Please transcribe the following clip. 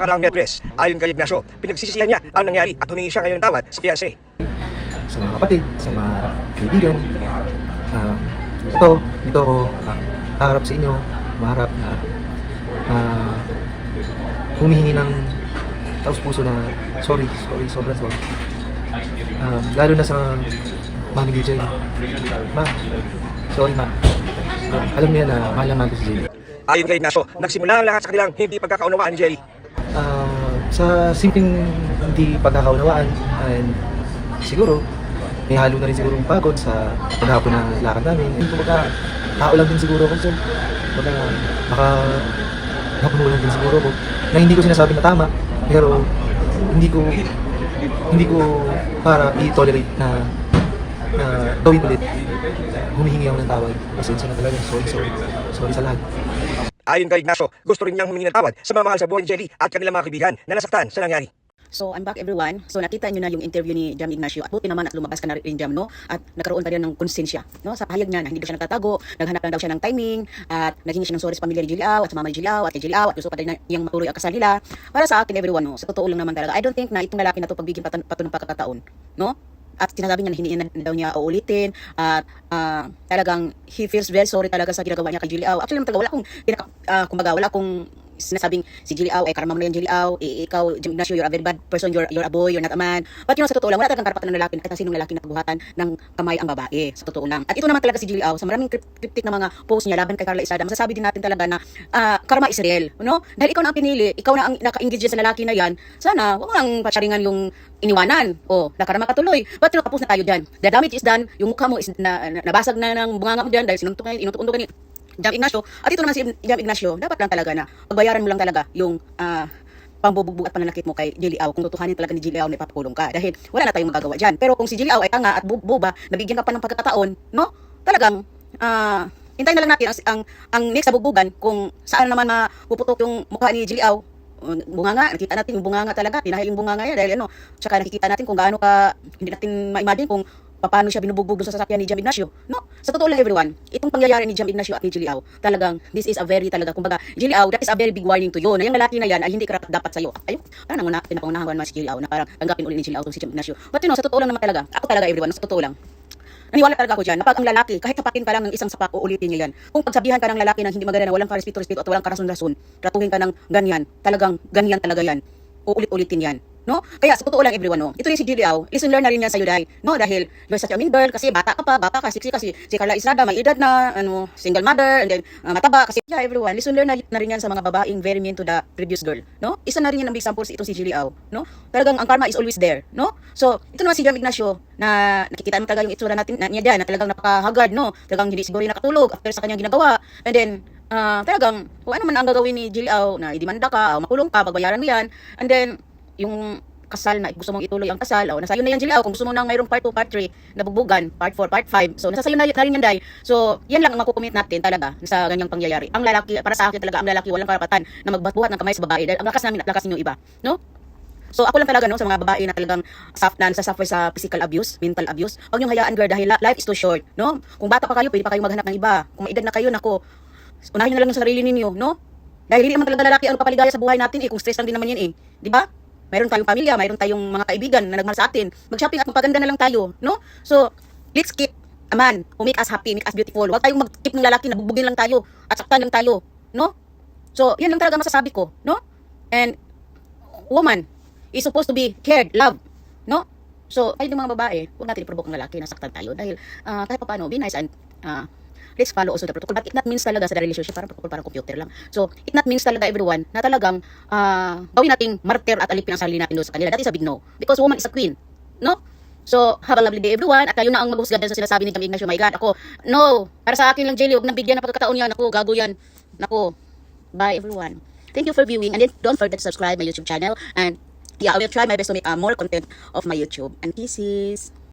Karang Medres, ayon kay Ignacio, pinagsisisihan niya ang nangyari at humingi siya ngayon ng tawad sa fiancé. sa mga kapatid, sa mga kaibigan. Ah, ito, dito ako ah, harap sa inyo, maharap na ah, humihingi ng taos puso na sorry, sorry, sobrang sorry. Ah, lalo na sa Mami DJ. Ma, sorry ma. Ah, alam niya na mahal lang natin si Jenny. Ayon kay Ignacio, nagsimula ang lahat sa kanilang hindi pagkakaunawaan ni Jelly. Ah, sa simpleng hindi pagkakaunawaan and siguro may halo na rin siguro yung pagod sa paghapon na lakad namin. And kumbaga, tao lang din siguro ako sir. Kumbaga, baka napuno lang din siguro ako. Na hindi ko sinasabi na tama, pero hindi ko hindi ko para i-tolerate na na gawin ulit. Humihingi ako ng tawad. Pasensya na talaga. Sorry, sorry. Sorry sa lahat. Ayon kay Ignacio, gusto rin niyang humingi ng tawad sa mga mahal sa buhay ni Jelly at kanilang mga kaibigan na nasaktan sa nangyari. So, I'm back everyone. So, nakita nyo na yung interview ni Jam Ignacio. At buti naman at lumabas ka na rin, Jam, no? At nagkaroon ka rin ng konsensya, no? Sa pahayag niya na hindi daw siya nagtatago, naghanap lang daw siya ng timing, at naghingi siya ng sorry sa pamilya ni Jiliao, at sa mama ni Jiliao, at kay Jiliao, at gusto pa rin niyang matuloy ang kasal nila. Para sa akin, everyone, no? Sa totoo lang naman talaga, I don't think na itong lalaki na to pagbigyan patan- patunong pagkakataon, no? At sinasabi niya na hiniin na daw niya uulitin at ah, talagang he feels very sorry talaga sa ginagawa niya kay Julie Au. Actually naman talaga wala akong ah, kumbaga wala akong sinasabing si Au ay karma mo na yan Julie Au, eh, ikaw Jim Ignacio you're a very bad person, you're, you're a boy, you're not a man. But you know sa totoo lang wala talagang karapatan ng lalaki kahit sinong lalaki na pagbuhatan ng kamay ang babae sa totoo lang. At ito naman talaga si Au sa maraming crypt- cryptic na mga post niya laban kay Carla Estrada, masasabi din natin talaga na ah, karma is real, no? Dahil ikaw na ang pinili, ikaw na ang naka-engage sa lalaki na yan, sana wag mo nang patsaringan yung iniwanan. O, nakarama ka tuloy. But you know, tapos na tayo dyan. The damage is done. Yung mukha mo is na, na, nabasag na ng bunganga mo dyan dahil sinuntukan, inutukan ni Jam Ignacio. At ito naman si Jam Ignacio, dapat lang talaga na pagbayaran mo lang talaga yung ah, pambubugbog at pananakit mo kay Jilly kung tutuhanin talaga ni Jilly Au na ipapakulong ka dahil wala na tayong magagawa dyan. Pero kung si Jilly ay tanga at buba nabigyan ka pa ng pagkakataon no? Talagang ah hintayin na lang natin ang, ang, ang next na bugbugan kung saan naman mapuputok yung mukha ni Jilly Au Uh, bunganga, nakita natin yung bunganga talaga, pinahil yung bunganga yan dahil ano, tsaka nakikita natin kung gaano ka, hindi natin ma-imagine kung paano siya binubugbog sa sasakyan ni Jam Ignacio. No? Sa totoo lang everyone, itong pangyayari ni Jam Ignacio at ni Jilly Au, talagang this is a very talaga, kumbaga, Jilly Au, that is a very big warning to you. Na yung lalaki na yan ay hindi karapat dapat sa'yo. Ayun, parang una, pinapangunahan ko naman si Jilly Au na parang tanggapin ulit ni to si Jam Ignacio. But you know, sa totoo lang naman talaga, ako talaga everyone, sa totoo lang, Naniwala talaga ako dyan na pag ang lalaki, kahit tapatin ka lang ng isang sapak, uulitin niya yan. Kung pagsabihan ka ng lalaki na hindi maganda na walang karespeto-respeto at walang karason-rason, tratuhin ka ng ganyan, talagang ganyan talaga yan. Uulit-ulitin yan. No? Kaya sa totoo lang everyone, no? ito rin si Julie Au, listen learn na rin yan sa'yo dahil, no? Dahil you're such a mean girl kasi bata ka pa, bata ka, sexy kasi si Carla Estrada may edad na, ano, single mother, and then uh, mataba kasi, yeah everyone, listen learn na, rin yan sa mga babaeng very mean to the previous girl, no? Isa na rin yan ang example sa itong si Julie Au, no? Talagang ang karma is always there, no? So, ito naman si Jam Ignacio na nakikita mo talaga yung itsura natin na, niya dyan, na talagang napaka-haggard, no? Talagang hindi siguro yung nakatulog after sa kanyang ginagawa. And then, ah, talagang, kung ano man ang gagawin ni Jill na idimanda ka, o makulong ka, pagbayaran mo yan. And then, yung kasal na gusto mong ituloy ang kasal, o nasa iyo na yan Jill Au, kung gusto mo nang mayroong part 2, part 3, na bugbugan, part 4, part 5. So, nasa sayo na, na rin yan, Day. So, yan lang ang makukumit natin talaga sa ganyang pangyayari. Ang lalaki, para sa akin talaga, ang lalaki walang karapatan na magbuhat ng kamay sa babae dahil ang lakas namin lakas ninyo iba. No? So ako lang talaga no sa mga babae na talagang soft na suffer sa physical abuse, mental abuse. Huwag niyong hayaan girl dahil life is too short, no? Kung bata pa kayo, pwede pa kayo maghanap ng iba. Kung may edad na kayo, nako, unahin niyo na lang yung sarili ninyo, no? Dahil hindi naman talaga lalaki ang papaligaya sa buhay natin eh, kung stress lang din naman yan eh. Di ba? Mayroon tayong pamilya, mayroon tayong mga kaibigan na nagmahal sa atin. Mag-shopping at magpaganda na lang tayo, no? So, let's keep a man who make us happy, make us beautiful. Huwag tayong mag-keep ng lalaki na bugbugin lang tayo at saktan lang tayo, no? So, yan lang talaga masasabi ko, no? And, woman is supposed to be cared, loved, no? So, kayo mga babae, huwag natin i-provoke ang lalaki na saktan tayo dahil ah, kahit pa paano, be nice and ah, let's follow also the protocol. But it not means talaga sa relationship, parang protocol, parang computer lang. So, it not means talaga everyone na talagang ah, gawin nating martyr at alipin ang sarili natin doon sa kanila. That is a big no. Because woman is a queen, no? So, a lovely day everyone. At kayo na ang maghusga dyan sa sinasabi ni Jam Ignacio. My God, ako, no. Para sa akin lang, Jelly, huwag nang bigyan ng pagkakataon yan. Ako, gago yan. Nako, bye everyone. Thank you for viewing. And then, don't forget to subscribe my YouTube channel. And yeah, I will try my best to make uh, more content of my YouTube. And kisses.